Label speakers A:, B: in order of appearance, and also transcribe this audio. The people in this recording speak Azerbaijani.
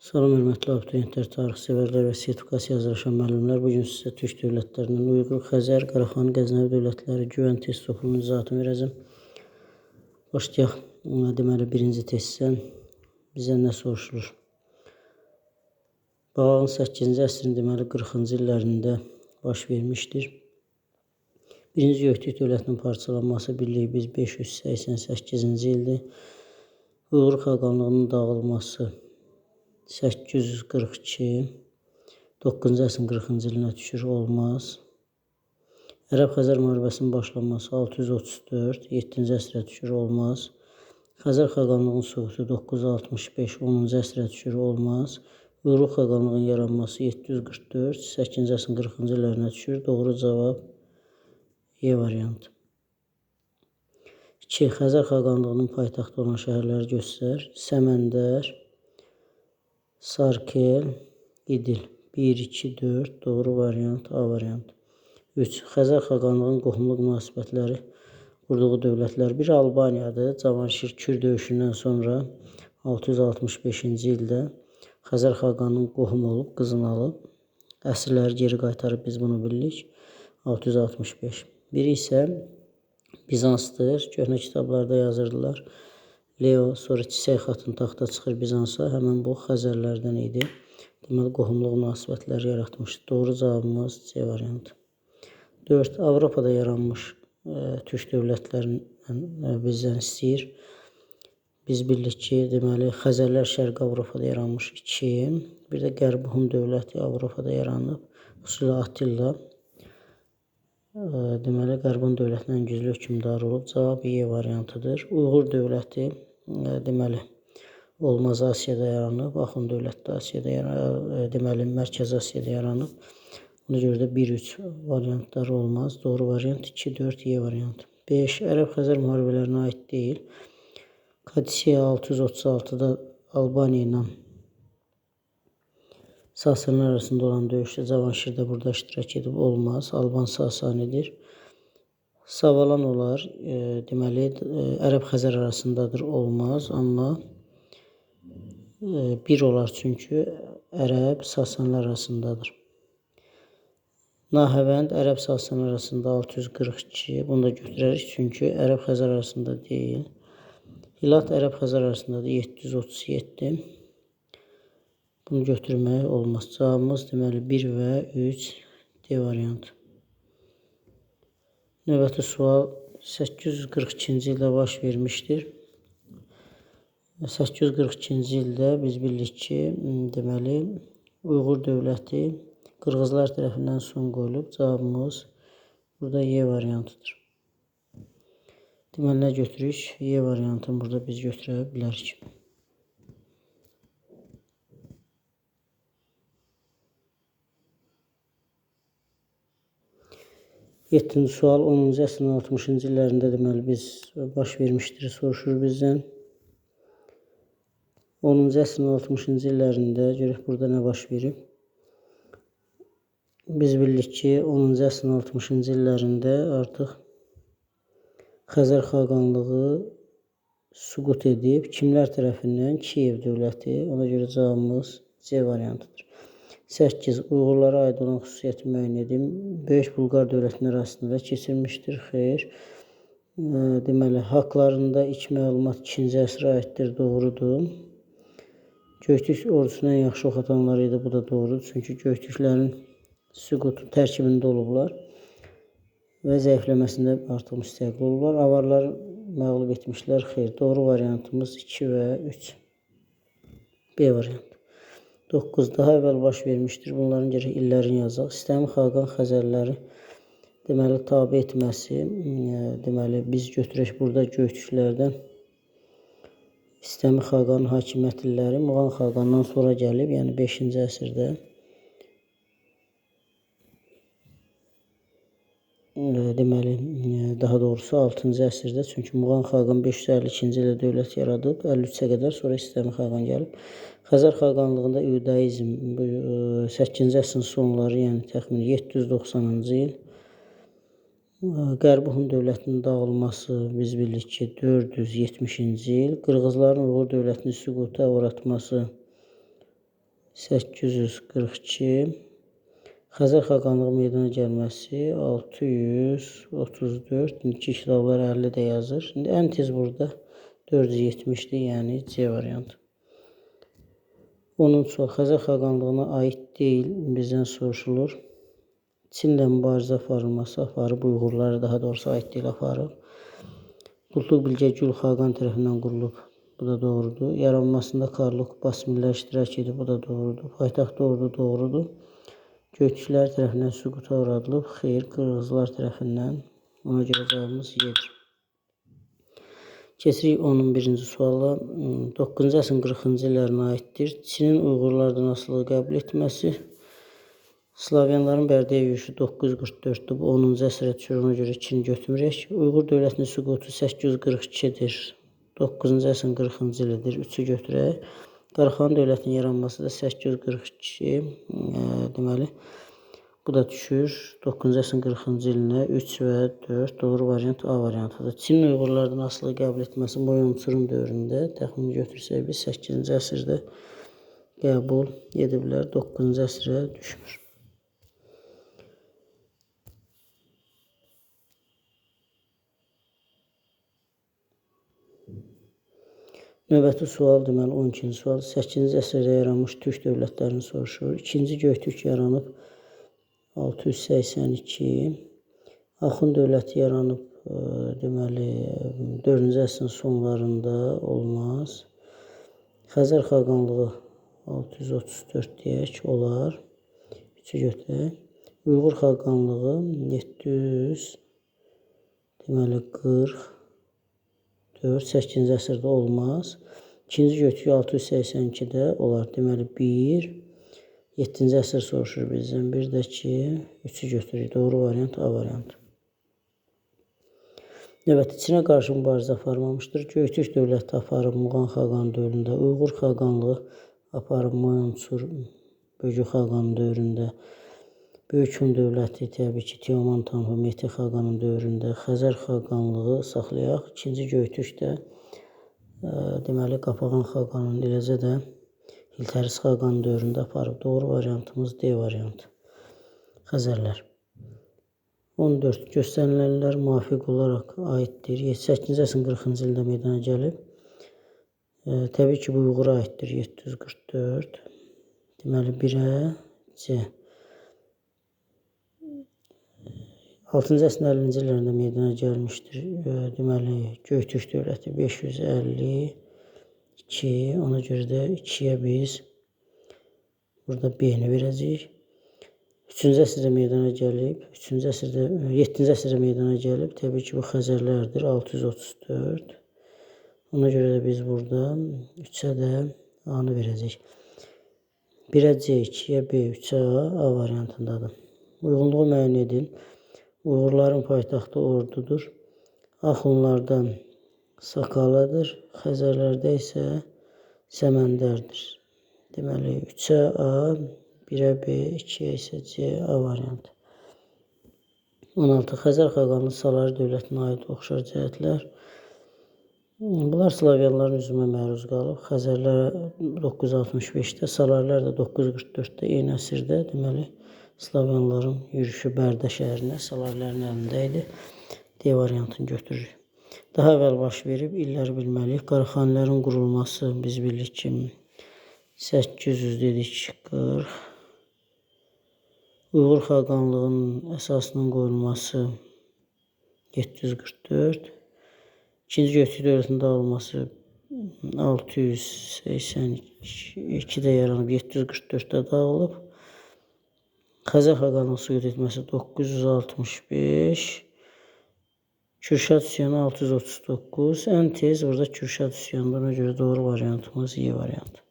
A: Salam hörmətli abituriyentlər, tarixsevərlər və sertifikasiya hazırlaşan müəllimlər. Bu gün sizə türk dövlətlərindən Uyğur, Xəzər, Qaraxan, Qəznəvi dövlətləri güvən test toplunun izahatını verəcəm. Başlayaq. Deməli, birinci testdən bizə nə soruşulur? Bağın 8-ci əsrin deməli 40-cı illərində baş vermişdir. Birinci Göktürk dövlətinin parçalanması birliyi biz 588-ci ildir. Uyğur xaqanlığının dağılması 842 9-cu əsrin 40-cı ilinə düşür, olmaz. Ərəb-Xəzər müharibəsinin başlanması 634 7-ci əsrə düşür, olmaz. Xəzər xaqanlığının süqutu 965 10-cu əsrə düşür, olmaz. Uyğur xaqanlığının yaranması 744 8-ci əsrin 40-cı illərinə düşür. Doğru cavab E variantı. 2. Xəzər xaqanlığının paytaxtı olan şəhərləri göstər. Səməndər, Sarkel, İdil. 1, 2, 4 doğru variant A variantı. 3. Xəzər xaqanlığının qohumluq münasibətləri qurduğu dövlətlər biri Albaniyadır. Cavanşir Kür döyüşündən sonra 665-ci ildə Xəzər xaqanının qohumu olub, qızını alıb. Əsirləri geri qaytarıb biz bunu bilirik. 665. Biri isə Bizansdır. Köhnə kitablarda yazırdılar. Leo sonra Çiçək xatın taxta çıxır Bizansa. Həmin bu Xəzərlərdən idi. Deməli, qohumluq münasibətləri yaratmışdı. Doğru cavabımız C variantı. 4. Avropada yaranmış ə, e, türk dövlətlərindən e, bizdən istəyir. Biz bilirik ki, deməli, Xəzərlər Şərqi Avropada yaranmış 2. Bir də Qərbi Hun dövləti Avropada yaranıb. Xüsusilə Attila e, deməli Qərban dövlətinin güclü hökmdarı olub. Cavab E variantıdır. Uyğur dövləti deməli Olmaz Asiyada yaranıb, Axund dövlətdə Asiyada yaranıb, deməli Mərkəzi Asiyada yaranıb. Ona görə də 1-3 variantları olmaz. Doğru variant 2-4 Y variantı. 5. Ərəb-Xəzər müharibələrinə aid deyil. Kadisiya 636-da Albaniya ilə Sasanlar arasında olan döyüşdə Cavanşir də burada iştirak edib olmaz. Alban Sasanidir. Savalan olar. E, deməli, e, Ərəb-Xəzər arasındadır, olmaz. Amma e, bir olar çünki Ərəb Sasanlar arasındadır. Nahəvənd Ərəb Sasanlar arasında 642. Bunu da götürərik çünki Ərəb-Xəzər arasında deyil. Hilat Ərəb-Xəzər arasındadır 737. Bunu götürmək olmaz. Cavabımız deməli 1 və 3 D variantı. Növbəti sual 842-ci ildə baş vermişdir. 842-ci ildə biz bilirik ki, deməli Uyğur dövləti Qırğızlar tərəfindən son qoyulub. Cavabımız burada Y variantıdır. Deməli nə götürürük? Y variantını burada biz götürə bilərik. 7-ci sual 10-cu əsrin 60-cı illərində deməli biz baş vermişdir soruşur bizdən. 10-cu əsrin 60-cı illərində görək burada nə baş verib. Biz bilirik ki, 10-cu əsrin 60-cı illərində artıq Xəzər xaqanlığı süqut edib. Kimlər tərəfindən? Kiyev dövləti. Ona görə cavabımız C variantıdır. 8. Uyğurlara aid olan xüsusiyyəti müəyyən edin. Böyük Bulqar dövlətinin arasında keçirmişdir. Xeyr. Deməli, haqlarında ilk məlumat 2-ci əsrə aiddir, doğrudur. Göktürk ordusunun ən yaxşı ox atanları idi, bu da doğrudur. Çünki Göktürklərin süqutu tərkibində olublar və zəifləməsində artıq müstəqil olublar. Avarları məğlub etmişlər. Xeyr, doğru variantımız 2 və 3. B variantı. 9 daha əvvəl baş vermişdir. Bunların gərək illərini yazaq. İstəmi Xaqan Xəzərləri deməli tabe etməsi, deməli biz götürək burada Göytüklərdən İstəmi Xaqan hakimiyyət illəri Muğan Xaqandan sonra gəlib, yəni 5-ci əsrdə. E, doğrusu 6-cı əsrdə, çünki Muğan Xaqan 552-ci ildə dövlət yaradıb, 53-ə qədər sonra İstəmi Xaqan gəlib. Xəzər xaqanlığında iudaizm 8-ci e, əsrin sonları, yəni təxminən 790-cı il Qərbi Hun dövlətinin dağılması biz bilirik ki, 470-ci il, Qırğızların Uyğur dövlətini süquta uğratması 842 Xəzər xaqanlığı meydana gəlməsi 634. İndiki kitablar 50 də yazır. İndi ən tez burada 470-dir, yəni C variantı. Onun sual Xəzər xaqanlığına aid deyil, bizdən soruşulur. Çinlə mübarizə aparılması aparıb, Uyğurları daha doğrusu aid deyil aparıb. Qulluq Bilgə Gül Xaqan tərəfindən qurulub. Bu da doğrudur. Yaranmasında Karluk Basmiller iştirak edib. Bu da doğrudur. Paytaxt ordu doğrudur. Göyçülər tərəfindən süquta uğradılıb. Xeyr, Qırğızlar tərəfindən. Ona görə cavabımız Y'dir. Keçirik 11-ci suala. 9-cu əsrin 40-cı illərinə aiddir. Çinin Uyğurlardan asılığı qəbul etməsi. Slavyanların Bərdəyə yürüşü 944-dür. Bu 10-cu əsrə düşür, ona görə Çin götürmürək. Uyğur dövlətinin süqutu 842-dir. 9-cu əsrin 40-cı ilidir. 3-ü götürək. Qaraxan dövlətinin yaranması da 842. E, deməli, bu da düşür 9-cu əsrin 40-cı ilinə 3 və 4 doğru variant A variantıdır. Çin Uyğurlardan asılı qəbul etməsi Moyonçurun dövründə təxmini götürsək biz 8-ci əsrdə qəbul ediblər, 9-cu əsrə düşmür. Növbəti sual deməli 12-ci sual 8-ci əsrdə yaranmış türk dövlətlərini soruşur. 2-ci Göytürk yaranıb 682. Axund dövləti yaranıb e, deməli 4-cü əsrin sonlarında olmaz. Xəzər xaqanlığı 634 deyək olar. 3-ü götürək. Uyğur xaqanlığı 700 deməli 40 4, 8-ci əsrdə olmaz. İkinci götürük 682-də olar. Deməli 1, 7-ci əsr soruşur bizdən. Bir də ki, 3-ü götürürük. Doğru variant A variantı. Növbəti Çinə qarşı mübarizə aparmamışdır. Göytürk dövləti aparıb Muğan xaqan dövründə, Uyğur xaqanlığı aparıb Moyonçur Bögü xaqan dövründə, Böyük Hun dövləti təbii ki, Teoman Tanhu Mehdi xaqanın dövründə Xəzər xaqanlığı saxlayaq. İkinci Göytürk də ə, deməli Qapağan xaqanın eləcə də Hiltəris xaqan dövründə aparıb. Doğru variantımız D variantı. Xəzərlər. 14. Göstərilənlər müvafiq olaraq aiddir. 8-ci əsrin 40-cı ildə meydana gəlib. E, təbii ki, bu Uyğura aiddir. 744. Deməli 1-ə C. 6-cı əsrin 50-ci illərində meydana gəlmişdir. Deməli, Göytürk dövləti 552. Ona görə də 2-yə biz burada B-ni verəcəyik. 3-cü əsrdə meydana gəlib, 3-cü əsrdə 7-ci əsrdə meydana gəlib. Təbii ki, bu Xəzərlərdir 634. Ona görə də biz burada 3-ə də A-nı verəcəyik. 1-ə C, 2-yə B, 3-ə A, A variantındadır. Uyğunluğu müəyyən edin. Uğurların paytaxtı Ordudur. Axunlardan Sakaladır. Xəzərlərdə isə Səməndərdir. Deməli 3-ə A, 1-ə B, 2-yə isə C A variantı. 16. Xəzər xaqanlı Salari dövlətinə aid oxşar cəhətlər. Bunlar Slavyanların üzümə məruz qalıb. Xəzərlər 965-də, Salarilər də 944-də eyni əsrdə deməli Slavyanların yürüşü Bərdə şəhərinə Salarlərin əlində idi. D variantını götürürük. Daha əvvəl baş verib illər bilməliyik. Qaraxanilərin qurulması biz bilirik ki 800 dedik 40. Uyğur xaqanlığının əsasının qoyulması 744. İkinci Göktürk dövlətinin dağılması 682-də yaranıb 744-də dağılıb. Xəzər xaqanının süqut etməsi 965. Kürşad üsyanı 639. Ən tez burada Kürşad üsyanı. Buna görə doğru variantımız Y variantı.